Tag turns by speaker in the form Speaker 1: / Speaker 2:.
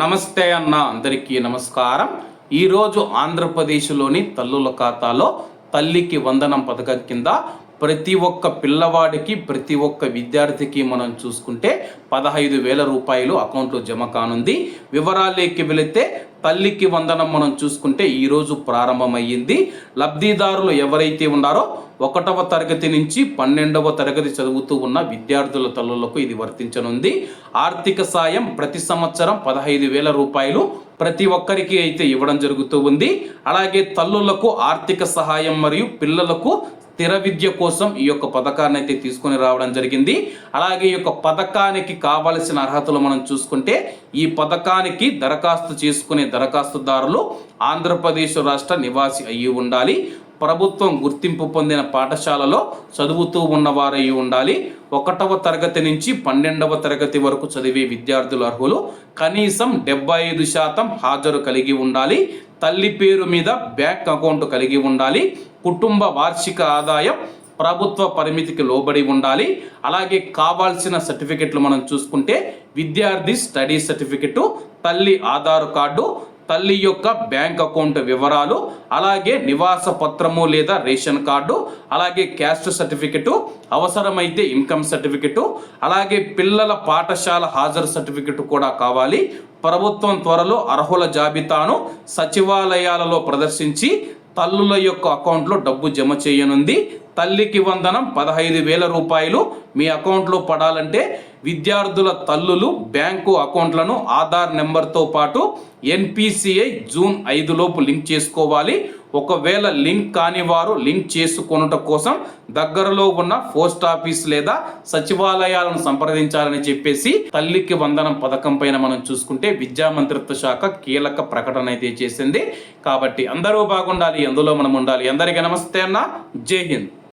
Speaker 1: నమస్తే అన్న అందరికీ నమస్కారం. ఈరోజు ఆంధ్రప్రదేశ్లోని తల్లుల ఖాతాలో తల్లికి వందనం పథకం కింద ప్రతి ఒక్క పిల్లవాడికి ప్రతి ఒక్క విద్యార్థికి మనం చూసుకుంటే పదహైదు వేల రూపాయలు అకౌంట్లో జమ కానుంది. వివరాలేకి వెళితే తల్లికి వందనం మనం చూసుకుంటే ఈరోజు ప్రారంభమయ్యింది. లబ్ధిదారులు ఎవరైతే ఉన్నారో ఒకటవ తరగతి నుంచి పన్నెండవ తరగతి చదువుతూ ఉన్న విద్యార్థుల తల్లులకు ఇది వర్తించనుంది. ఆర్థిక సాయం ప్రతి సంవత్సరం పదహైదు వేల రూపాయలు ప్రతి ఒక్కరికి అయితే ఇవ్వడం జరుగుతూ ఉంది. అలాగే తల్లులకు ఆర్థిక సహాయం మరియు పిల్లలకు స్థిర విద్య కోసం ఈ యొక్క పథకాన్ని అయితే తీసుకొని రావడం జరిగింది. అలాగే ఈ యొక్క పథకానికి కావలసిన అర్హతలు మనం చూసుకుంటే ఈ పథకానికి దరఖాస్తు చేసుకునే దరఖాస్తుదారులు ఆంధ్రప్రదేశ్ రాష్ట్ర నివాసి అయ్యి ఉండాలి. ప్రభుత్వం గుర్తింపు పొందిన పాఠశాలలో చదువుతూ ఉన్నవారై ఉండాలి. ఒకటవ తరగతి నుంచి పన్నెండవ తరగతి వరకు చదివే విద్యార్థులు అర్హులు. కనీసం డెబ్బై ఐదు శాతం హాజరు కలిగి ఉండాలి. తల్లి పేరు మీద బ్యాంక్ అకౌంట్ కలిగి ఉండాలి. కుటుంబ వార్షిక ఆదాయం ప్రభుత్వ పరిమితికి లోబడి ఉండాలి. అలాగే కావాల్సిన సర్టిఫికెట్లు మనం చూసుకుంటే విద్యార్థి స్టడీ సర్టిఫికెట్ తల్లి ఆధార్ కార్డు తల్లి యొక్క బ్యాంక్ అకౌంట్ వివరాలు అలాగే నివాస పత్రము లేదా రేషన్ కార్డు అలాగే క్యాస్ట్ సర్టిఫికెట్ అవసరమైతే ఇన్కమ్ సర్టిఫికెట్ అలాగే పిల్లల పాఠశాల హాజరు సర్టిఫికెట్ కూడా కావాలి. ప్రభుత్వం త్వరలో అర్హుల జాబితాను సచివాలయాలలో ప్రదర్శించి తల్లుల యొక్క అకౌంట్లో డబ్బు జమ చేయనుంది. తల్లికి వందనం పదహైదు వేల రూపాయలు. మీ అకౌంట్లో పడాలంటే విద్యార్థుల తల్లులు బ్యాంకు అకౌంట్లను ఆధార్ నెంబర్తో పాటు ఎన్పిసిఐ జూన్ ఐదులోపు లింక్ చేసుకోవాలి. ఒకవేళ లింక్ కాని వారు లింక్ చేసుకొనుట కోసం దగ్గరలో ఉన్న పోస్ట్ ఆఫీస్ లేదా సచివాలయాలను సంప్రదించాలని చెప్పేసి తల్లికి వందనం పథకం పైన మనం చూసుకుంటే విద్యా మంత్రిత్వ శాఖ కీలక ప్రకటన అయితే చేసింది. కాబట్టి అందరూ బాగుండాలి అందులో మనం ఉండాలి. అందరికీ నమస్తే అన్న. జై హింద్.